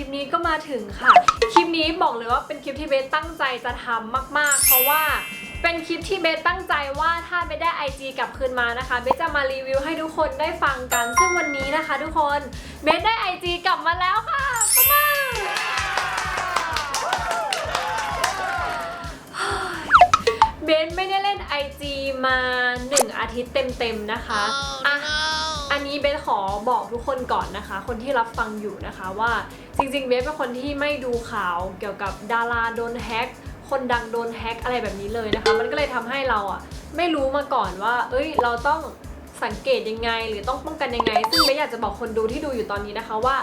คลิปนี้ก็มาถึงค่ะ คลิปนี้บอกเลยว่าเป็นคลิปที่เบสตั้งใจจะทำมาก ๆ เพราะว่าเป็นคลิปที่เบสตั้งใจว่าถ้าเบสได้ IG กลับคืนมานะคะ เบสจะมารีวิวให้ทุกคนได้ฟังกัน ซึ่งวันนี้นะคะ ทุกคนเบสได้ IG กลับมาแล้วค่ะประมาเบสไม่ได้เล่น IG มา 1 อาทิตย์เต็มๆนะคะ อะ นี้เบสขอบอกทุกคนก่อนนะคะ คนที่รับฟังอยู่นะคะว่าจริงๆเบสเป็นคนที่ไม่ดูข่าวเกี่ยวกับดาราโดนแฮ็กคนดังโดนแฮ็กอะไรแบบนี้เลยนะคะ มันก็เลยทำให้เราอะไม่รู้มาก่อนว่า เอ้ย เราต้องสังเกตยังไง หรือต้องป้องกันยังไง ซึ่งเบสอยากจะบอกคนดูที่ดูอยู่ตอนนี้นะคะว่า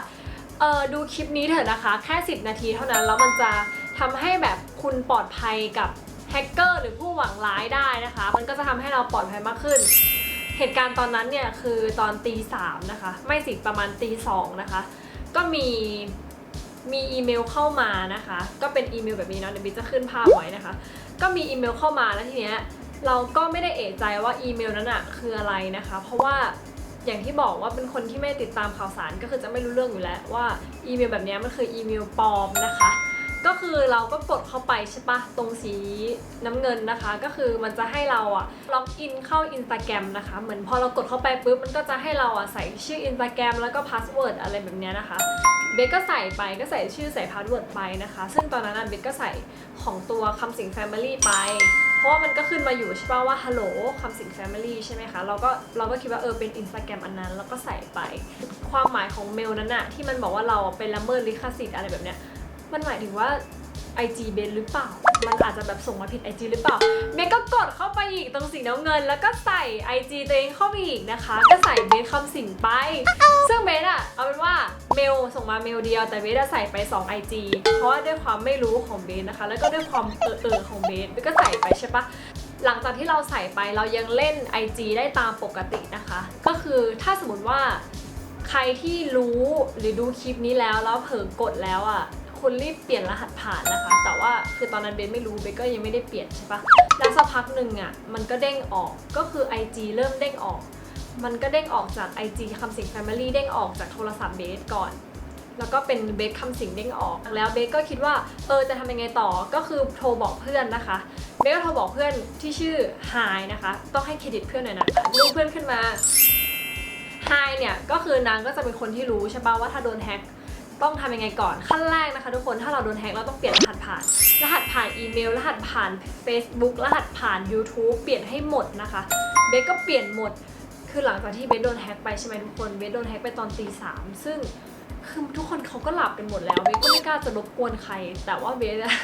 เออดูคลิปนี้เถอะนะคะ แค่ 10 นาทีเท่านั้นแล้วมันจะทำให้แบบคุณปลอดภัยกับแฮกเกอร์หรือผู้หวังร้ายได้นะคะ มันก็จะทำให้เราปลอดภัยมากขึ้น เหตุการณ์ตอนนั้นเนี่ยคือตอนตีสามนะคะ ไม่สิประมาณตีสองนะคะ ก็มีมีอีเมลเข้ามานะคะ ก็เป็นอีเมลแบบนี้เนาะเดี๋ยวบิ๊กจะขึ้นภาพไว้นะคะ ก็มีอีเมลเข้ามาแล้วทีเนี้ยเราก็ไม่ได้เอะใจว่าอีเมลนั้นอะคืออะไรนะคะ เพราะว่าอย่างที่บอกว่าเป็นคนที่ไม่ติดตามข่าวสารก็คือจะไม่รู้เรื่องอยู่แล้วว่าอีเมลแบบนี้มันคืออีเมลปลอมนะคะ ก็คือเราก็กดเข้าไปใช่ปะตรงสีน้ำเงินนะคะ ก็คือมันจะให้เราอะล็อกอินเข้า Instagram นะคะ เหมือนพอเรากดเข้าไปปุ๊บมันก็จะให้เราอะใส่ชื่อ Instagram แล้วก็พาสเวิร์ดอะไรแบบเนี้ยนะคะเบสก็ใส่ไปก็ใส่ชื่อใส่พาสเวิร์ดไปนะคะ ซึ่งตอนนั้นเบสก็ใส่ของตัวคำสิง Family ไป เพราะว่ามันก็ขึ้นมาอยู่ใช่ปะว่าฮัลโหลคำสิง Family ใช่ไหมคะ เราก็เราก็คิดว่าเออเป็น Instagram อันนั้น แล้วก็ใส่ไป ความหมายของเมลนั้นอะที่มันบอกว่าเราเป็นละเมิดลิขสิทธิ์อะไรแบบเนี้ย มันหมายถึงว่า IG เบนหรือเปล่า มันอาจจะแบบส่งมาผิด IG หรือเปล่า เบนก็กดเข้าไปอีกตรงสีน้ำเงิน แล้วก็ใส่ IG ตัวเองเข้าไปอีกนะคะ ก็ใส่เบนคำสิ่งไป ซึ่งเบนอะเอาเป็นว่าเมลส่งมาเมลเดียว แต่เบนอะใส่ไป 2 IG เพราะว่าด้วยความไม่รู้ของเบนนะคะ แล้วก็ด้วยความเออเออของเบนเบนก็ใส่ไปใช่ปะหลังจากที่เราใส่ไปเรายังเล่น IG ได้ตามปกตินะคะ ก็คือถ้าสมมติว่าใครที่รู้หรือดูคลิปนี้แล้วแล้วเผลอกดแล้วอะ คุณรีบเปลี่ยนรหัสผ่านนะคะ แต่ว่าคือตอนนั้นเบนไม่รู้เบนก็ยังไม่ได้เปลี่ยนใช่ปะแล้วสักพักหนึ่งอะมันก็เด้งออกก็คือ IG เริ่มเด้งออก มันก็เด้งออกจาก IG คำสิง Family เด้งออกจากโทรศัพท์เบสก่อนแล้วก็เป็นเบสคำสิงเด้งออกแล้วเบสก็คิดว่าเออจะทำยังไงต่อก็คือโทรบอกเพื่อนนะคะเบสก็โทรบอกเพื่อนที่ชื่อไฮนะคะ ต้องให้เครดิตเพื่อนหน่อยนะคะลูกเพื่อนขึ้นมาไฮเนี่ยก็คือนางก็จะเป็นคนที่รู้ใช่ป่ะว่าถ้าโดนแฮ็ก ต้องทำยังไงก่อน ขั้นแรกนะคะ ทุกคนถ้าเราโดนแฮ็กเราต้องเปลี่ยนรหัสผ่าน รหัสผ่านอีเมล รหัสผ่าน Facebook รหัสผ่าน YouTube เปลี่ยนให้หมดนะคะ เบสก็เปลี่ยนหมด คือหลังจากที่เบสโดนแฮ็กไปใช่ไหมทุกคน เบสโดนแฮ็กไปตอนตีสามซึ่ง คือทุกคนเขาก็หลับกันหมดแล้วเบสก็ไม่กล้าจะรบกวนใคร แต่ว่าเบสอะ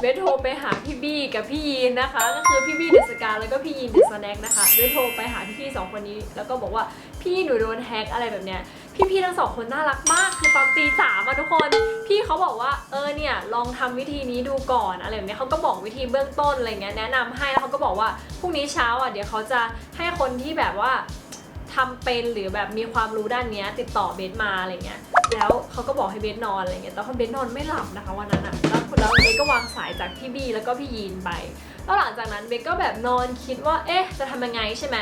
เบสโทรไปหาพี่บี้กับพี่ยีนนะคะ ก็คือพี่บี้เดสกาแล้วก็พี่ยีนเดสแน็คนะคะเบสโทรไปหาพี่ๆสองคนนี้ แล้วก็บอกว่าพี่หนูโดนแฮกอะไรแบบเนี้ยพี่ๆทั้งสองคนน่ารักมากคือตอนตีสามอะทุกคน พี่เขาบอกว่าเออเนี่ยลองทำวิธีนี้ดูก่อนอะไรแบบเนี้ยเขาก็บอกวิธีเบื้องต้นอะไรเงี้ยแนะนำให้แล้วเขาก็บอกว่าพรุ่งนี้เช้าอะเดี๋ยวเขาจะให้คนที่แบบว่า ทำเป็นหรือแบบมีความรู้ด้านนี้ติดต่อเบสมาอะไรเงี้ย แล้วเขาก็บอกให้เบสนอนอะไรเงี้ยแต่พอเบสนอนไม่หลับนะคะวันนั้นอะแล้วแล้วเบสก็วางสายจากพี่บีแล้วก็พี่ยีนไป แล้วหลังจากนั้นเบสก็แบบนอนคิดว่า เอ๊ะ จะทำยังไงใช่ไหม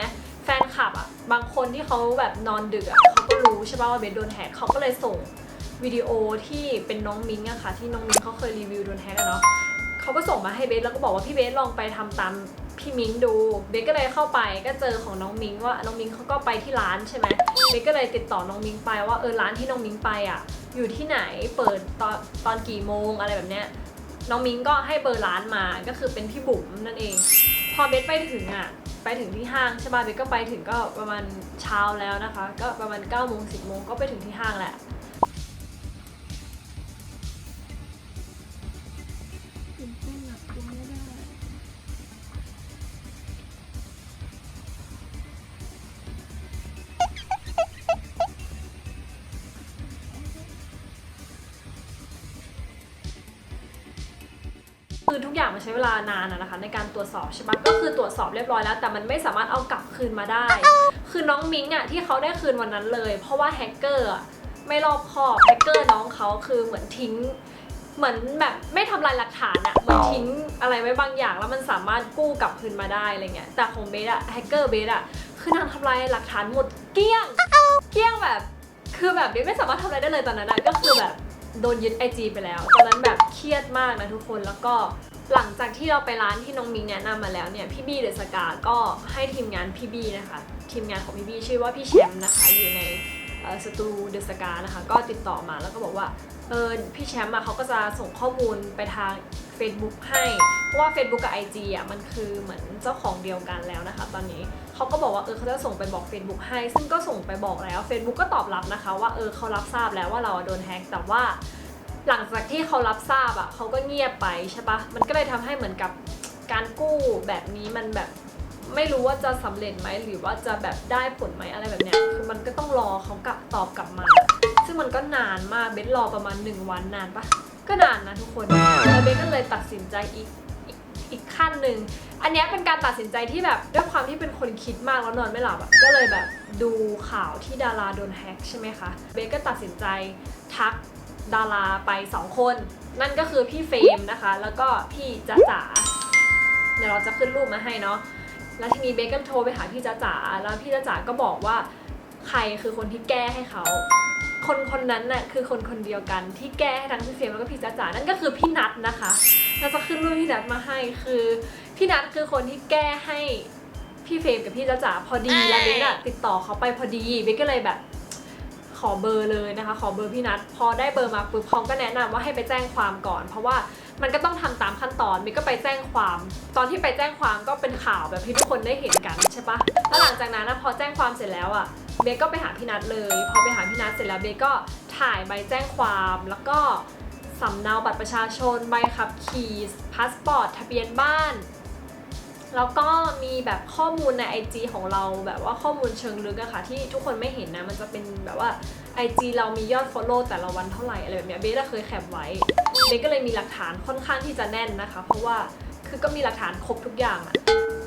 แฟนคลับอะบางคนที่เขาแบบนอนดึกอะเขาก็รู้ใช่ป่ะว่าเบสโดนแฮกเขาก็เลยส่งวิดีโอที่เป็นน้องมิ้งอะค่ะ ที่น้องมิ้งเขาเคยรีวิวโดนแฮกอะเนาะเขาก็ส่งมาให้เบสแล้วก็บอกว่าพี่เบสลองไปทำตาม พี่มิงดูเบสก็เลยเข้าไปก็เจอของน้องมิงว่าน้องมิงเขาก็ไปที่ร้านใช่ไหมเบสก็เลยติดต่อน้องมิงไปว่าเออร้านที่น้องมิงไปอะอยู่ที่ไหนเปิดตอนตอนกี่โมงอะไรแบบเนี้ยน้องมิงก็ให้เบอร์ร้านมาก็คือเป็นพี่บุ๋มนั่นเอง พอเบสไปถึงอะไปถึงที่ห้างใช่ป่ะเบสก็ไปถึงก็ประมาณเช้าแล้วนะคะ ก็ประมาณ9ก้าโมงสิบโมงก็ไปถึงที่ห้างแหละานานนะคะ ในการตรวจสอบใช่ปะก็คือตรวจสอบเรียบร้อยแล้ว แต่มันไม่สามารถเอากลับคืนมาได้ คือน้องมิงอะที่เขาได้คืนวันนั้นเลย เพราะว่าแฮกเกอร์ไม่รอบคอบแฮกเกอร์น้องเขาคือเหมือนทิ้ง เหมือนแบบไม่ทำลายหลักฐานอะเหมือนทิ้งอะไรไว้บางอย่าง แล้วมันสามารถกู้กลับคืนมาได้อะไรเงี้ยแต่ของเบสอะแฮกเกอร์เบสอะคือนางทำลายหลักฐานหมดเกลี้ยงเกลี้ยงแบบ คือแบบเบสไม่สามารถทำอะไรได้เลยตอนนั้นก็คือแบบโดนยึดไอจีไปแล้ว ตอนนั้นแบบเครียดมากนะทุกคนแล้วก็ หลังจากที่เราไปร้านที่น้องมิงแนะนำมาแล้วเนี่ยพี่บี้เดอะสกาก็ให้ทีมงานพี่บี้นะคะ ทีมงานของพี่บี้ชื่อว่าพี่แชมป์นะคะอยู่ในสตูเดอะสกานะคะ ก็ติดต่อมาแล้วก็บอกว่าเออพี่แชมป์อะเขาก็จะส่งข้อมูลไปทาง Facebook ให้ เพราะว่า Facebook กับ IG อะมันคือเหมือนเจ้าของเดียวกันแล้วนะคะ ตอนนี้เขาก็บอกว่าเออเขาจะส่งไปบอก Facebook ให้ ซึ่งก็ส่งไปบอกแล้ว Facebook ก็ตอบรับนะคะ ว่าเออเขารับทราบแล้วว่าเราโดนแฮ็กแต่ว่า หลังจากที่เขารับทราบอะเขาก็เงียบไปใช่ปะมันก็เลยทำให้เหมือนกับการกู้แบบนี้มันแบบไม่รู้ว่าจะสำเร็จไหมหรือว่าจะแบบได้ผลไหมอะไรแบบเนี้ยคือมันก็ต้องรอเขากลับตอบกลับมา ซึ่งมันก็นานมากเบสรอประมาณ 1 วันนานปะก็นานนะทุกคนแล้วเบสก็เลยตัดสินใจอีกอีกขั้นหนึ่งอันนี้เป็นการตัดสินใจที่แบบด้วยความที่เป็นคนคิดมากแล้วนอนไม่หลับอะก็เลยแบบดูข่าวที่ดาราโดนแฮ็กใช่ไหมคะเบสก็ตัดสินใจทัก ดาราไป 2 คน นั่นก็คือพี่เฟรมนะคะ แล้วก็พี่จ๊ะจ๋าเดี๋ยวเราจะขึ้นรูปมาให้เนาะแล้วทีนี้เบคก็โทรไปหาพี่จ๊ะจ๋าแล้วพี่จ๊ะจ๋าก็บอกว่าใครคือคนที่แก้ให้เขา คนคนนั้นน่ะคือคนคนเดียวกันที่แก้ให้ทั้งพี่เฟรมแล้วก็พี่จ๊ะจ๋านั่นก็คือพี่นัทนะคะเราจะขึ้นรูปพี่นัทมาให้คือ พี่นัทคือคนที่แก้ให้พี่เฟรมกับพี่จ๊ะจ๋าพอดีแล้วเบคอะติดต่อเขาไปพอดีเบคก็เลยแบบข อเบอร์เลยนะคะ ขอเบอร์พี่นัทพอได้เบอร์มาปุ๊บเขาก็แนะนำว่าให้ไปแจ้งความก่อน เพราะว่ามันก็ต้องทำตามขั้นตอนมิกก็ไปแจ้งความ ตอนที่ไปแจ้งความก็เป็นข่าวแบบที่ทุกคนได้เห็นกันใช่ปะแล้วหลังจากนั้นนะพอแจ้งความเสร็จแล้วอะเบสก็ไปหาพี่นัทเลย พอไปหาพี่นัทเสร็จแล้วเบสก็ถ่ายใบแจ้งความแล้วก็สำเนาบัตรประชาชนใบขับขี่พาสปอร์ตทะเบียนบ้าน แล้วก็มีแบบข้อมูลใน IG ของเราแบบว่าข้อมูลเชิงลึกอะค่ะ ที่ทุกคนไม่เห็นนะ มันจะเป็นแบบว่า IG เรามียอด Follow แต่ละวันเท่าไหร่อะไรแบบเนี้ยเบสอะเคยแคปไว้เบสก็เลยมีหลักฐานค่อนข้างที่จะแน่นนะคะ เพราะว่าคือก็มีหลักฐานครบทุกอย่างอะ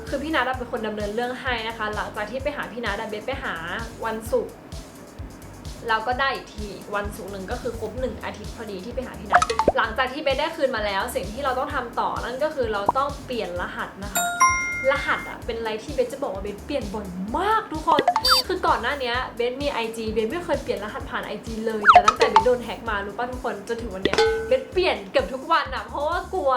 คือพี่นัทอะเป็นคนดำเนินเรื่องให้นะคะ หลังจากที่ไปหาพี่นัทอะเบสไปหาวันศุกร์เราก็ได้อีกทีวันศุกร์หนึ่งก็คือครบหนึ่งอาทิตย์พอดีที่ไปหาพี่นัทหลังจากที่เบสได้คืนมาแล้ว สิ่งที่เราต้องทำต่อนั่นก็คือเราต้องเปลี่ยนรหัสนะคะ รหัสอะเป็นอะไรที่เบสจะบอกว่าเบสเปลี่ยนบ่อยมากทุกคน คือก่อนหน้านี้เบสมี IG เบสไม่เคยเปลี่ยนรหัสผ่าน IG เลย แต่ตั้งแต่เบสโดนแฮกมารู้ป่ะทุกคนจนถึงวันเนี้ยเบสเปลี่ยนเกือบทุกวันอะเพราะว่ากลัว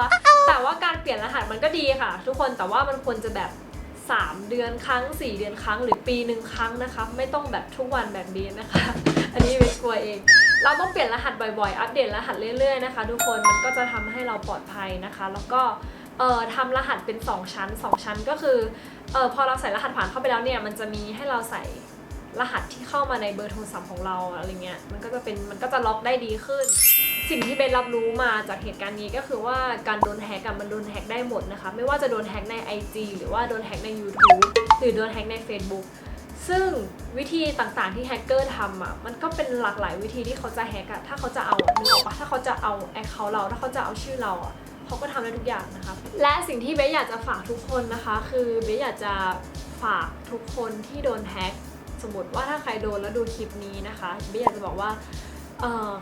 แต่ว่าการเปลี่ยนรหัสมันก็ดีค่ะ ทุกคนแต่ว่ามันควรจะแบบ 3 เดือนครั้ง 4 เดือนครั้ง หรือปีหนึ่งครั้งนะคะไม่ต้องแบบทุกวันแบบนี้นะคะ อันนี้เบสกลัวเองเราต้องเปลี่ยนรหัสบ่อยๆ อัปเดตรหัสเรื่อยๆนะคะ ทุกคนมันก็จะทำให้เราปลอดภัยนะคะ แล้วก็ เอ่อทำรหัสเป็น 2 ชั้น 2 ชั้นก็คือเอ่อพอเราใส่รหัสผ่านเข้าไปแล้วเนี่ยมันจะมีให้เราใส่รหัสที่เข้ามาในเบอร์โทรศัพท์ของเราอะไรเงี้ยมันก็จะเป็นมันก็จะล็อกได้ดีขึ้น สิ่งที่เบนรับรู้มาจากเหตุการณ์นี้ก็คือว่าการโดนแฮกอะมันโดนแฮกได้หมดนะคะไม่ว่าจะโดนแฮกใน IG หรือว่าโดนแฮกใน YouTube หรือโดนแฮกใน Facebook ซึ่งวิธีต่างๆที่แฮกเกอร์ทำอะมันก็เป็นหลากหลายวิธีที่เขาจะแฮกอะถ้าเขาจะเอาอะนึกออกปะถ้าเขาจะเอาแอคเคาท์เราถ้าเขาจะเอาชื่อเราอะ เขาก็ทำได้ทุกอย่างนะคะ และสิ่งที่เบสอยากจะฝากทุกคนนะคะ คือเบสอยากจะฝากทุกคนที่โดนแฮกสมมติว่าถ้าใครโดนแล้วดูคลิปนี้นะคะเบสอยากจะบอกว่า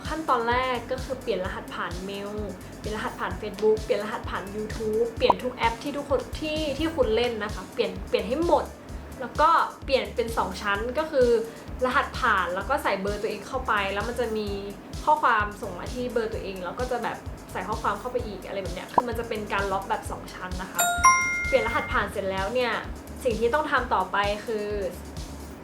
ขั้นตอนแรกก็คือเปลี่ยนรหัสผ่านเมล เปลี่ยนรหัสผ่าน Facebook เปลี่ยนรหัสผ่าน YouTube เปลี่ยนทุกแอปที่ทุกคนที่ที่คุณเล่นนะคะ เปลี่ยนเปลี่ยนให้หมด แล้วก็เปลี่ยนเป็น 2 ชั้นก็คือ รหัสผ่านแล้วก็ใส่เบอร์ตัวเองเข้าไป แล้วมันจะมีข้อความส่งมาที่เบอร์ตัวเอง แล้วก็จะแบบ ใส่ข้อความเข้าไปอีกอะไรแบบเนี้ยคือมันจะเป็นการล็อกแบบ 2 ชั้นนะคะ เปลี่ยนรหัสผ่านเสร็จแล้วเนี่ย สิ่งที่ต้องทำต่อไปคือ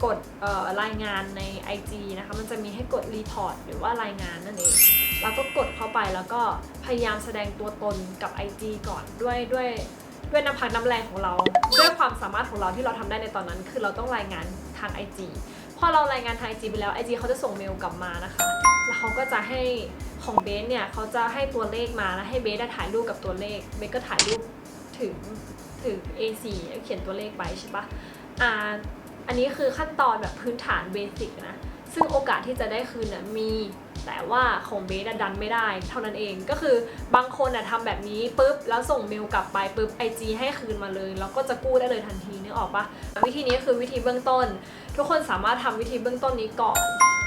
กดออรายงานใน IG นะคะ มันจะมีให้กดรีพอร์ตหรือว่ารายงานนั่นเองแล้วก็กดเข้าไปแล้วก็พยายามแสดงตัวตนกับ IG ก่อนด้วยด้วยด้วยน้ำพักน้ำแรงของเรา ด้วยความสามารถของเราที่เราทำได้ในตอนนั้น คือเราต้องรายงานทาง IG พอเรารายงานทาง IG ไปแล้ว IG เขาจะส่งเมลกลับมานะคะ แล้วเขาก็จะให้ของเบสเนี่ยเขาจะให้ตัวเลขมาแล้วให้เบสอะถ่ายรูปกับตัวเลข เบสก็ถ่ายรูปถึงถึง A4 แล้วเขียนตัวเลขไปใช่ปะอ่าอันนี้คือขั้นตอนแบบพื้นฐานเบสิกนะ ซึ่งโอกาสที่จะได้คืนน่ะมี แต่ว่าของเบสอะดันไม่ได้ เท่านั้นเอง ก็คือบางคนอะทำแบบนี้ปุ๊บ แล้วส่งเมลกลับไปปุ๊บไอจให้คืนมาเลย แล้วก็จะกู้ได้เลยทันทีนึกออกปะวิธีนี้คือวิธีเบื้องต้น ทุกคนสามารถทำวิธีเบื้องต้นนี้ก่อน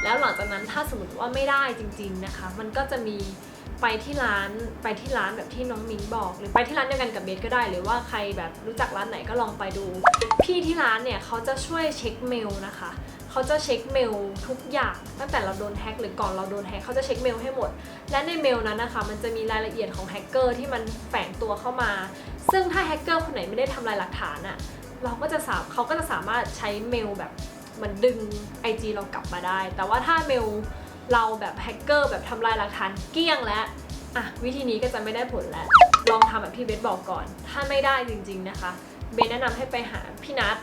แล้วหลังจากนั้นถ้าสมมติว่าไม่ได้จริง ๆนะคะ มันก็จะมีไปที่ร้านไปที่ร้านแบบที่น้องมิ้นบอก หรือไปที่ร้านเดียวกันกับเบสก็ได้ หรือว่าใครแบบรู้จักร้านไหนก็ลองไปดู พี่ที่ร้านเนี่ยเขาจะช่วยเช็คเมลนะคะเขาจะเช็คเมลทุกอย่าง ตั้งแต่เราโดนแฮ็กหรือก่อนเราโดนแฮ็กเขาจะเช็คเมลให้หมด และในเมลนั้นนะคะมันจะมีรายละเอียดของแฮกเกอร์ที่มันแฝงตัวเข้ามา ซึ่งถ้าแฮกเกอร์คนไหนไม่ได้ทำลายหลักฐานอะเราก็จะสามเขาก็จะสามารถใช้เมลแบบ เหมันดึง IG เรากลับมาได้ แต่ว่าถ้าเมลเราแบบแฮกเกอร์แบบทำลายหลักฐานเกลี้ยงแล้วอะวิธีนี้ก็จะไม่ได้ผลแล้ว ลองทำแบบที่เบสบอกก่อน ถ้าไม่ได้จริง ๆนะคะ เบสแนะนำให้ไปหาพี่นัท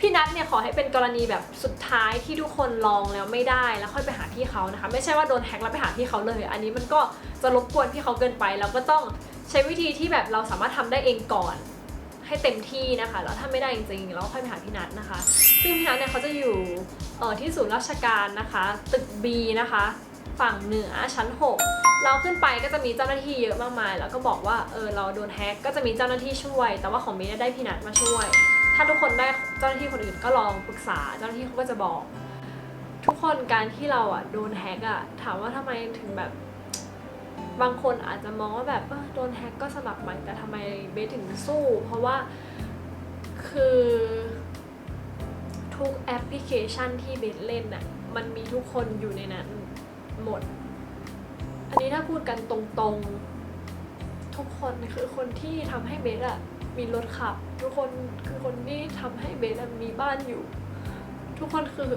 พี่นัทเนี่ยขอให้เป็นกรณีแบบสุดท้ายที่ทุกคนลองแล้วไม่ได้แล้วค่อยไปหาพี่เขานะคะ ไม่ใช่ว่าโดนแฮ็กแล้วไปหาพี่เขาเลย อันนี้มันก็จะรบกวนพี่เขาเกินไป เราก็ต้องใช้วิธีที่แบบเราสามารถทำได้เองก่อน ให้เต็มที่นะคะ แล้วถ้าไม่ได้จริงๆเราค่อยไปหาพี่นัทนะคะ ซึ่งพี่นัทเนี่ยเขาจะอยู่ที่ศูนย์ราชการนะคะ ตึก B นะคะ ฝั่งเหนือชั้น 6 เราขึ้นไปก็จะมีเจ้าหน้าที่เยอะมากมาย แล้วก็บอกว่าเออเราโดนแฮ็กก็จะมีเจ้าหน้าที่ช่วย แต่ว่าของเมย์เนี่ยได้พี่นัทมาช่วย ถ้าทุกคนได้เจ้าหน้าที่คนอื่นก็ลองปรึกษาเจ้าหน้าที่เขาก็จะบอก ทุกคนการที่เราอะโดนแฮ็กอะถามว่าทำไมถึงแบบ บางคนอาจจะมองว่าแบบโดนแฮ็กก็สมัครใหม่แต่ทำไมเบสถึงสู้ เพราะว่าคือทุกแอปพลิเคชันที่เบสเล่นน่ะมันมีทุกคนอยู่ในนั้นหมด อันนี้ถ้าพูดกันตรงๆ ทุกคนคือคนที่ทำให้เบสอะมีรถขับ ทุกคนคือคนที่ทำให้เบสมีบ้านอยู่ ทุกคนคือ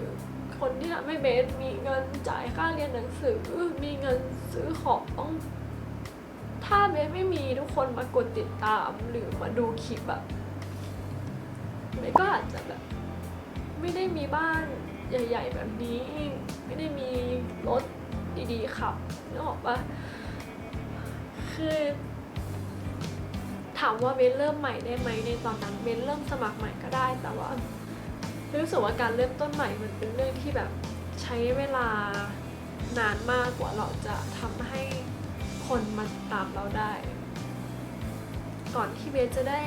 คนที่ทำให้เบสมีเงินจ่ายค่าเรียนหนังสือ มีเงินซื้อของ ถ้าเบสไม่มีทุกคนมากดติดตามหรือมาดูคลิปอะเบสก็อาจจะแบบ ไม่ได้มีบ้านใหญ่ ๆ แบบนี้ ไม่ได้มีรถดีๆขับนึกออกปะคือถามว่าเบนเริ่มใหม่ได้ไหมในตอนนั้นเบนเริ่มสมัครใหม่ก็ได้แต่ว่า รู้สึกว่าการเริ่มต้นใหม่มันเป็นเรื่องที่แบบใช้เวลานานมากกว่าเราจะทำให้คนมาตามเราได้ ก่อนที่เบสจะได้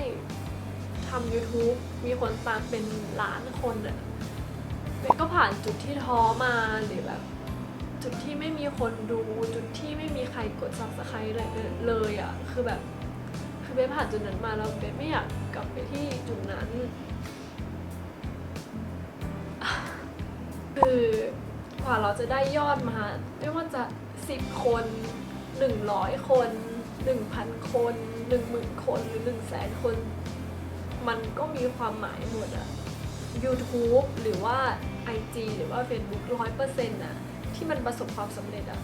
ทำ YouTube มีคนตามเป็นล้านคนอะเบสก็ผ่านจุดที่ท้อมาหรือแบบจุดที่ไม่มีคนดูจุดที่ไม่มีใครกด subscribe เลยเลยอะคือแบบคือเบสผ่านจุดนั้นมาแล้วเบสไม่อยากกลับไปที่จุดนั้น คือกว่าเราจะได้ยอดมา ไม่ว่าจะสิบคนหนึ่งร้อยคนหนึ่งพันคนหนึ่งหมื่นคนหรือหนึ่งแสนคน มันก็มีความหมายหมดอะ YouTube หรือว่า IG หรือว่า Facebook ร้อยเปอร์เซ็นต์อะที่มันประสบความสำเร็จอะ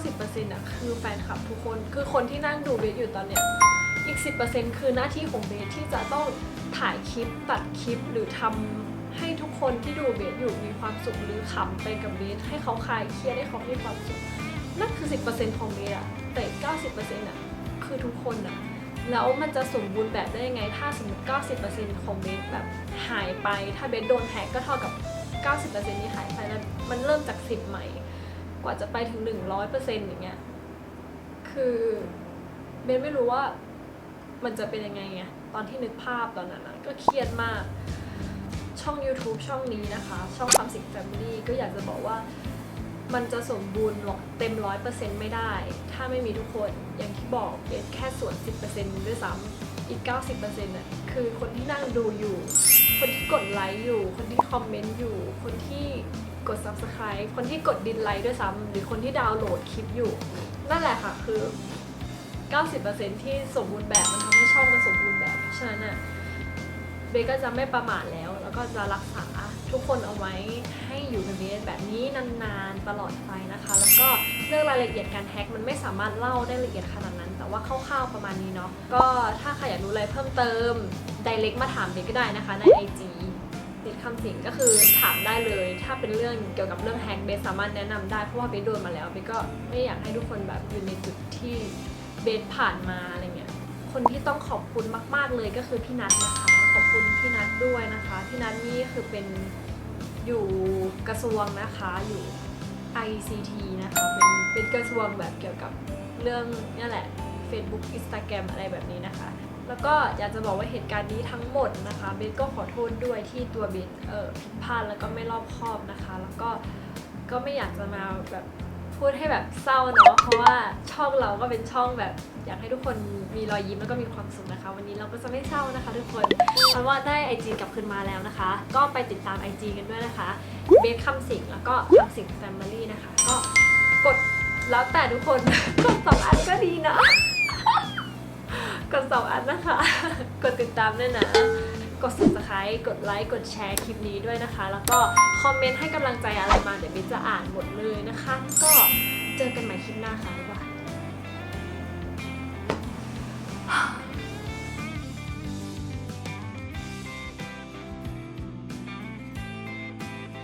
90%อะคือแฟนคลับทุกคน คือคนที่นั่งดูเบสอยู่ตอนเนี้ยอีก 10%คือหน้าที่ของเบสที่จะต้องถ่ายคลิปตัดคลิปหรือทำ ให้ทุกคนที่ดูเบสอยู่มีความสุขหรือขำไปกับเบสให้เขาคลายเครียดให้เขามีความสุขนั่นคือ 10%ของเบสอะแต่อีก90%อะคือทุกคนอะแล้วมันจะสมบูรณ์แบบได้ยังไง ถ้าสมมติ 90%ของเบสแบบหายไป ถ้าเบสโดนแฮกก็เท่ากับ 90%นี้หายไปแล้วมันเริ่มจาก 10 ใหม่ กว่าจะไปถึง 100%อย่างเงี้ย คือเบสไม่รู้ว่ามันจะเป็นยังไงไง ตอนที่นึกภาพตอนนั้นนะก็เครียดมาก ช่อง YouTube ช่องนี้นะคะ ช่องคำสิงแฟมิลี่ก็อยากจะบอกว่ามันจะสมบูรณ์เต็มร้อยเปอร์เซ็นต์ไม่ได้ ถ้าไม่มีทุกคนอย่างที่บอกเป็นแค่ส่วน10%ด้วยซ้ำอีก90%น่ะคือคนที่นั่งดูอยู่ คนที่กดไลค์อยู่ คนที่คอมเมนต์อยู่ คนที่กด subscribe คนที่กดดินไลค์ด้วยซ้ำหรือคนที่ดาวน์โหลดคลิปอยู่ นั่นแหละค่ะคือ 90%ที่สมบูรณ์แบบมันทำให้ช่องมันสมบูรณ์แบบ เพราะฉะนั้นอะเบสก็จะไม่ประมาทแล้ว ก็จะรักษาทุกคนเอาไว้ให้อยู่กับเบสแบบนี้นานๆตลอดไปนะคะ แล้วก็เรื่องรายละเอียดการแฮกมันไม่สามารถเล่าได้ละเอียดขนาดนั้น แต่ว่าคร่าวๆประมาณนี้เนาะก็ถ้าใครอยากรู้อะไรเพิ่มเติม direct มาถามเบสก็ได้นะคะใน IG ติดคำสิงก็คือถามได้เลย ถ้าเป็นเรื่องเกี่ยวกับเรื่องแฮกเบสสามารถแนะนำได้เพราะว่าเบสโดนมาแล้วเบสก็ไม่อยากให้ทุกคนแบบอยู่ในจุดที่เบสผ่านมาอะไรเงี้ยคนที่ต้องขอบคุณมาก ๆเลยก็คือพี่นัทนะคะ คุณพี่นัทด้วยนะคะพี่นัทนี่คือเป็นอยู่กระทรวงนะคะอยู่ ICT นะคะ เป็นเป็นกระทรวงแบบเกี่ยวกับเรื่องนี่แหละ Facebook Instagram อะไรแบบนี้นะคะ แล้วก็อยากจะบอกว่าเหตุการณ์นี้ทั้งหมดนะคะเบสก็ขอโทษด้วยที่ตัวเบสเออผิดพลาดแล้วก็ไม่รอบคอบนะคะ แล้วก็ก็ไม่อยากจะมาแบบพูดให้แบบเศร้าเนาะเพราะว่าช่องเราก็เป็นช่องแบบ อยากให้ทุกคนมีรอยยิ้มแล้วก็มีความสุขนะคะ วันนี้เราก็จะไม่เศร้านะคะ ทุกคนเพราะว่าได้ IG กลับคืนมาแล้วนะคะ ก็ไปติดตาม IG กันด้วยนะคะเบสคำสิงแล้วก็คำสิงแฟมิลี่นะคะ ก็กดแล้วแต่ทุกคนกดสองอันก็ดีนะกดสองอันนะคะ กดติดตามด้วยนะ กด subscribe กดไลค์กดแชร์คลิปนี้ด้วยนะคะ แล้วก็คอมเมนต์ให้กำลังใจอะไรมาเดี๋ยวบิ๊กจะอ่านหมดเลยนะคะ ก็เจอกันใหม่คลิปหน้าค่ะ